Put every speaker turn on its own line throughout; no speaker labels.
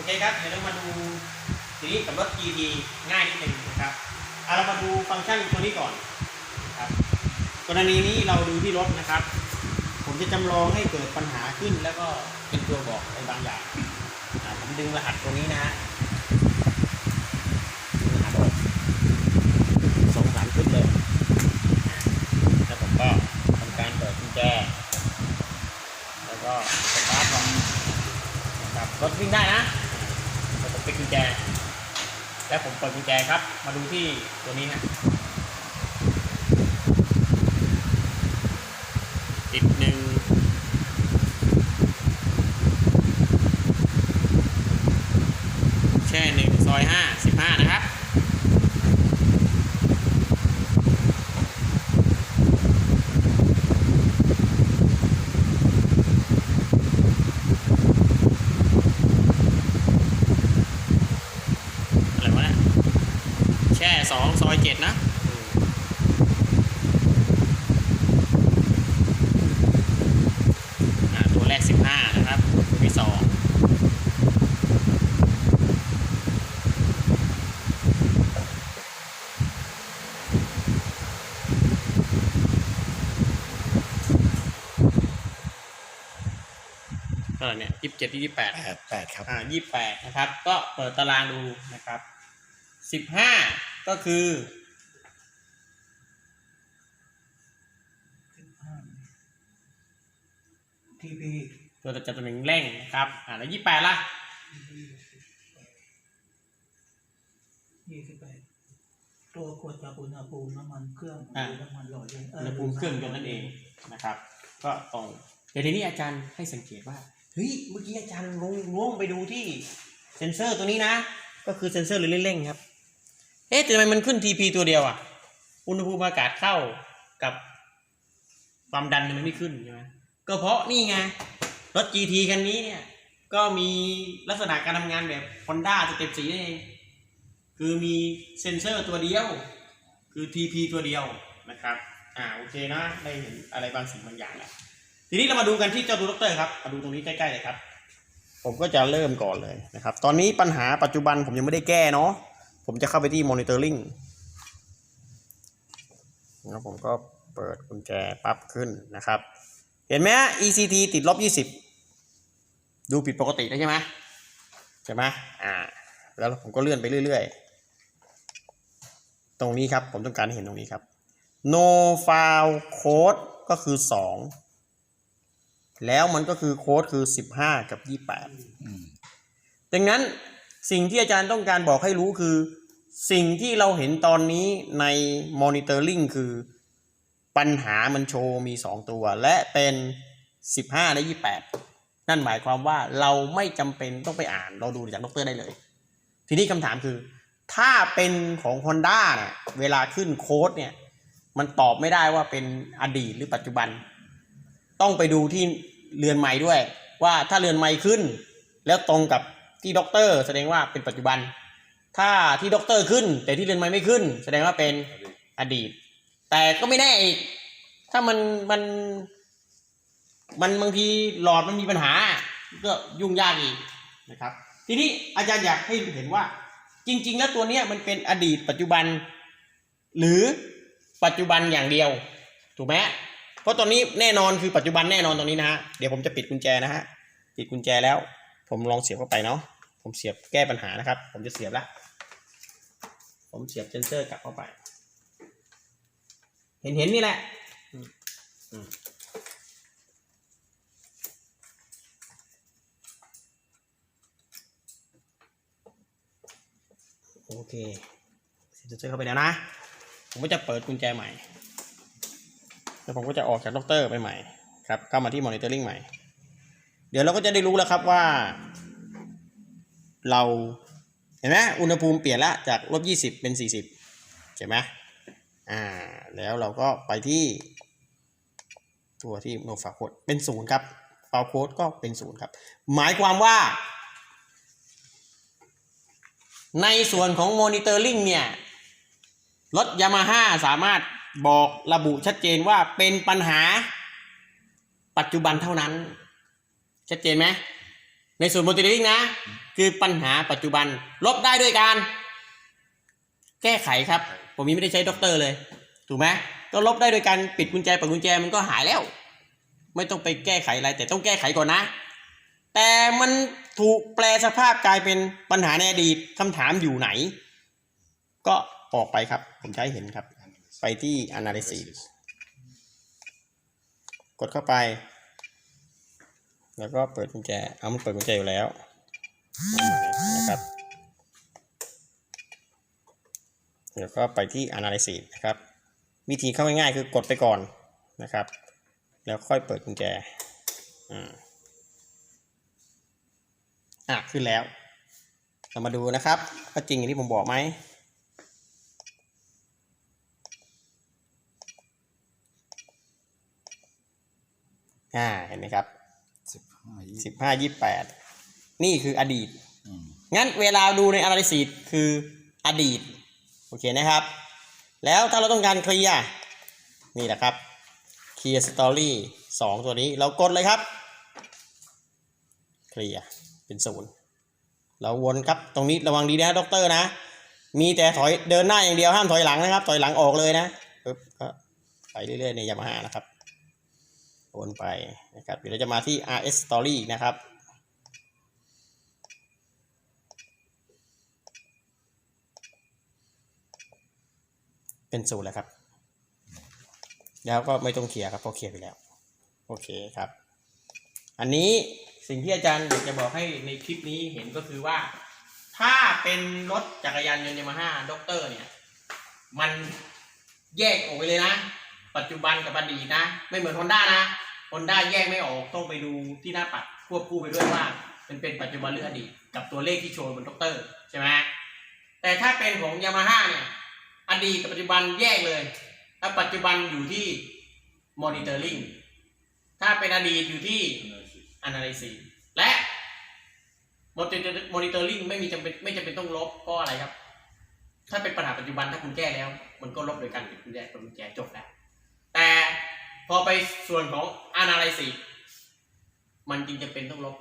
อเคครับ เดี๋ยวเรามาดูทีนี้กับรถ GT ง่ายนิดนึงนะครับเอาเรามาดูฟังก์ชันตัวนี้ก่อนครับ กรณีนี้เราดูที่รถนะครับ ผมจะจำลองให้เกิดปัญหาขึ้นแล้วก็เป็นตัวบอกในบางอย่างผมดึงรหัสตัวนี้นะฮะดึงรหัสออกสองสามชุดเลยอ่าแล้วผมก็ทำการเปิดกุญแจ แล้วก็สตาร์ทก่อนนะครับรถวิ่งได้นะอ่าแล้วผมปิดกุญแจ และผมเปิดกุญแจครับ มาดูที่ตัวนี้ฮะติดหนึ่งแช่หนึ่งซอยห้าสิบห้านะครับ อะไรวะเนี่ยแช่ส องซอยเจ็ดนะอ่าตัวแรกสิบห้านะครับ ตัวที่สองเท่าไหร่เนี่ยยี่สิบเจ็ดยี่สิบแปด
แปดแปดครับ
อ่ายี่แปดนะครับ ก็เปิดตารางดูนะครับสิบห้า ก็คือ
ทีพี
ตัวจัดตัวหนึ่งเร่งนะครับ อ่าแล้วยี่แปดละ
ยี่สิบแปดตัวกดจับอุณหภูมิน้ำมันเครื่องหรือน้ำมันหล่อเย็น
อุณหภูมิเครื่องยนต์นั่นเองนะครับ ก็ตรงเดี๋ยวทีนี้อาจารย์ให้สังเกตว่าเฮ้ยเมื่อกี้อาจารย์ลงล้วงไปดูที่เซ็นเซอร์ตัวนี้นะ ก็คือเซ็นเซอร์หรือเร่งๆครับ เอ๊ะทำไมมันขึ้น TP ตัวเดียวอะ อุณหภูมิอากาศเข้ากับความดันมันไม่ขึ้นใช่ไหมก็เพราะนี่ไง รถ GT คันนี้เนี่ย ก็มีลักษณะการทำงานแบบ Honda สเต็ปสีนั่นเองคือมีเซ็นเซอร์ตัวเดียว คือ TP ตัวเดียวนะครับ อ่าโอเคนะ ได้เห็นอะไรบางสิ่งบางอย่างแล้วทีนี้เรามาดูกันที่เจ้าตัวด็อกเตอร์ครับ มาดูตรงนี้ใกล้ๆเลยครับ ผมก็จะเริ่มก่อนเลยนะครับ ตอนนี้ปัญหาปัจจุบันผมยังไม่ได้แก้เนาะ ผมจะเข้าไปที่ monitoring แล้วผมก็เปิดกุญแจปั๊บขึ้นนะครับ เห็นไหมฮะ ECT ติดลบ 20 ดูผิดปกติได้ใช่ไหมใช่ไหมอ่า แล้วผมก็เลื่อนไปเรื่อย ๆ ตรงนี้ครับ ผมต้องการให้เห็นตรงนี้ครับ no file code ก็คือ 2 แล้วมันก็คือโค้ดคือ 15 กับ 28
อืม
ดังนั้นสิ่งที่อาจารย์ต้องการบอกให้รู้คือ สิ่งที่เราเห็นตอนนี้ใน monitoring คือปัญหามันโชว์มี 2 ตัว และเป็น 15 และ 28 นั่นหมายความว่าเราไม่จำเป็นต้องไปอ่านเราดูจากดรได้เลย ทีนี้คำถามคือ ถ้าเป็นของ Honda เนี่ยเวลาขึ้นโค้ดเนี่ยมันตอบไม่ได้ว่าเป็นอดีตหรือปัจจุบัน ต้องไปดูที่เรือนไม้ด้วย ว่าถ้าเรือนไม้ขึ้น แล้วตรงกับที่ด็อกเตอร์แสดงว่าเป็นปัจจุบัน ถ้าที่ด็อกเตอร์ขึ้น แต่ที่เรือนไม้ไม่ขึ้น แสดงว่าเป็นอดีต แต่ก็ไม่แน่อีกถ้ามันมันมันบางทีหลอดมันมีปัญหา ก็ยุ่งยากอีกนะครับ ทีนี้อาจารย์อยากให้เห็นว่า จริง ๆ แล้วตัวเนี้ยมันเป็นอดีตปัจจุบัน หรือปัจจุบันอย่างเดียว ถูกไหมเพราะตอนนี้แน่นอนคือปัจจุบันแน่นอนตรงนี้นะฮะเดี๋ยวผมจะปิดกุญแจนะฮะปิดกุญแจแล้ว ผมลองเสียบเข้าไปเนาะผมเสียบแก้ปัญหานะครับ ผมจะเสียบและ ผมเสียบเซนเซอร์กลับเข้าไป เห็นเห็นนี่แหละอืมอืมโอเคเซนเซอร์เข้าไปแล้วนะ ผมก็จะเปิดกุญแจใหม่ แล้วผมก็จะออกจากด็อกเตอร์ไปใหม่ครับ เข้ามาที่มอนิเตอร์ลิงใหม่ เดี๋ยวเราก็จะได้รู้แล้วครับว่า เรา เห็นไหมอุณหภูมิเปลี่ยนละจากลบยี่สิบเป็นสี่สิบใช่ไหมอ่าแล้วเราก็ไปที่ ตัวที่โนฟาโคดเป็นศูนย์ครับฟาโคดก็เป็นศูนย์ครับ หมายความว่า ในส่วนของมอนิเตอร์ลิงเนี่ย รถยามาฮ่าสามารถบอกระบุชัดเจนว่าเป็นปัญหาปัจจุบันเท่านั้น ชัดเจนไหม ในส่วนโมเดลลิ่งนะ คือปัญหาปัจจุบันลบได้ด้วยการ แก้ไขครับ ผมยังไม่ได้ใช้ด็อกเตอร์เลย ถูกไหมก็ลบได้โดยการปิดกุญแจเปิดกุญแจมันก็หายแล้ว ไม่ต้องไปแก้ไขอะไร แต่ต้องแก้ไขก่อนนะ แต่มันถูกแปลสภาพกลายเป็นปัญหาในอดีตคำถามอยู่ไหน ก็ออกไปครับ ผมใช้เห็นครับ ไปที่ analysis กดเข้าไป แล้วก็เปิดกุญแจ เอามันเปิดกุญแจอยู่แล้วนะครับแล้วก็ไปที่ analysis นะครับ วิธีเข้าง่ายๆคือกดไปก่อนนะครับ แล้วค่อยเปิดกุญแจอ่าอะขึ้นแล้ว เรามาดูนะครับว่าจริงอย่างที่ผมบอกไหมอ่าเห็นไหมครับ
สิบห้ายี่
สิบห้ายี่แปดนี่คืออดีต
อืม
งั้นเวลาดูใน analysis คืออดีต โอเคนะครับ แล้วถ้าเราต้องการเคลียร์นี่แหละครับ clear story สองตัวนี้เรากดเลยครับเคลียร์เป็นศูนย์เราวนครับตรงนี้ระวังดีนะด็อกเตอร์นะ มีแต่ถอยเดินหน้าอย่างเดียวห้ามถอยหลังนะครับ ถอยหลังออกเลยนะปึ๊บก็ไปเรื่อยๆในยามาฮ่านะครับ วนไปนะครับเดี๋ยวเราจะมาที่ RS story นะครับเป็นศูนย์แล้วครับ แล้วก็ไม่ต้องเคลียร์ครับเพราะเคลียร์ไปแล้ว โอเคครับ อันนี้สิ่งที่อาจารย์อยากจะบอกให้ในคลิปนี้เห็นก็คือว่า ถ้าเป็นรถจักรยานยนต์ยามาฮ่าด็อกเตอร์เนี่ย มันแยกออกไปเลยนะ ปัจจุบันกับอดีตนะ ไม่เหมือนฮอนด้านะฮอนด้าแยกไม่ออกต้องไปดูที่หน้าปัดควบคู่ไปด้วยว่ามันเป็นปัจจุบันหรืออดีต กับตัวเลขที่โชว์บนด็อกเตอร์ใช่ไหมแต่ถ้าเป็นของยามาฮ่าเนี่ยอดีตกับปัจจุบันแยกเลยถ้าปัจจุบันอยู่ที่ monitoring ถ้าเป็นอดีตอยู่ที่ analysis และ monitor- monitoring ไม่มีจำเป็นไม่จำเป็นต้องลบเพราะอะไรครับ ถ้าเป็นปัญหาปัจจุบันถ้าคุณแก้แล้ว มันก็ลบโดยการปิดกุญแจเปิดกุญแจจบแล้ว แต่พอไปส่วนของ analysis มันจริงจะเป็นต้องลบ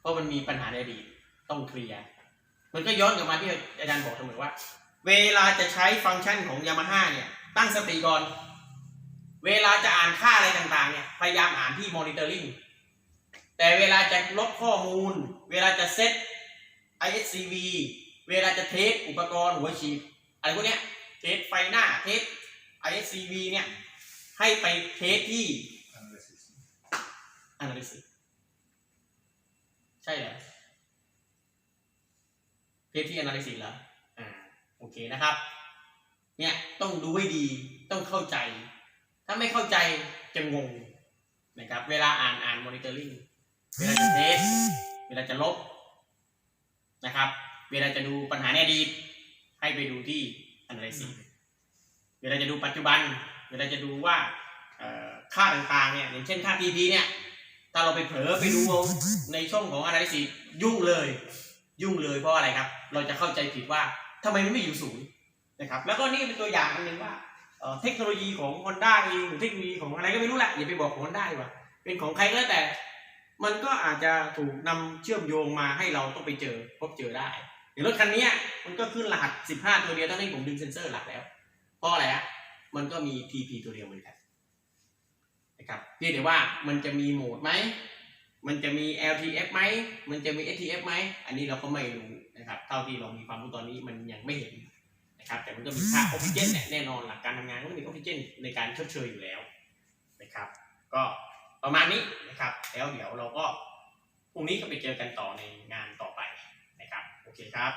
เพราะมันมีปัญหาในอดีตต้องเคลียร์ มันก็ย้อนกลับมาที่อาจารย์บอกเสมอว่า เวลาจะใช้ฟังก์ชันของ Yamaha เนี่ยตั้งสติก่อน เวลาจะอ่านค่าอะไรต่างๆเนี่ยพยายามอ่านที่ monitoring แต่เวลาจะลบข้อมูล เวลาจะเซต ISCV เวลาจะเทสอุปกรณ์หัวฉีดอะไรพวกเนี้ยเทสไฟหน้าเทส ISCV เนี่ย ให้ไปเทสที่ analysis ใช่เหรอเทสที่ analysis เหรออ่าโอเคนะครับ เนี่ยต้องดูให้ดีต้องเข้าใจ ถ้าไม่เข้าใจจะงงนะครับ เวลาอ่านอ่าน monitoring เวลาจะเทส เวลาจะลบนะครับ เวลาจะดูปัญหาในอดีตให้ไปดูที่ analysis เวลาจะดูปัจจุบันเวลาจะดูว่าค่าต่างๆเนี่ยอย่างเช่นค่า TP เนี่ยถ้าเราไปเผลอไปดูในช่องของ analysis ยุ่งเลย ยุ่งเลยเพราะอะไรครับ เราจะเข้าใจผิดว่าทำไมมันไม่อยู่ศูนย์นะครับแล้วก็นี่เป็นตัวอย่างอันหนึ่งว่าเทคโนโลยีของ Honda เองหรือเทคโนโลยีของอะไรก็ไม่รู้แหละอย่าไปบอกของ Honda ดีกว่าเป็นของใครก็แล้วแต่ มันก็อาจจะถูกนำเชื่อมโยงมาให้เราต้องไปเจอพบเจอได้อย่างรถคันนี้มันก็ขึ้นรหัส 15 ตัวเดียวตั้งที่ผมดึงเซนเซอร์หลักแล้ว ราะอะไรอะมันก็มี TP ตัวเดียวเหมือนกันนะครับเพียงแต่ว่ามันจะมีโหมดไหม มันจะมี LTF ไหม มันจะมี STF ไหม อันนี้เราก็ไม่รู้นะครับ เท่าที่เรามีความรู้ตอนนี้มันยังไม่เห็นนะครับ แต่มันก็มีค่าออกซิเจนเนี่ยแน่นอนหลักการทำงานก็มีออกซิเจนในการชดเชยอยู่แล้วนะครับ ก็ประมาณนี้นะครับ แล้วเดี๋ยวเราก็พรุ่งนี้ก็ไปเจอกันต่อในงานต่อไปนะครับ โอเคครับ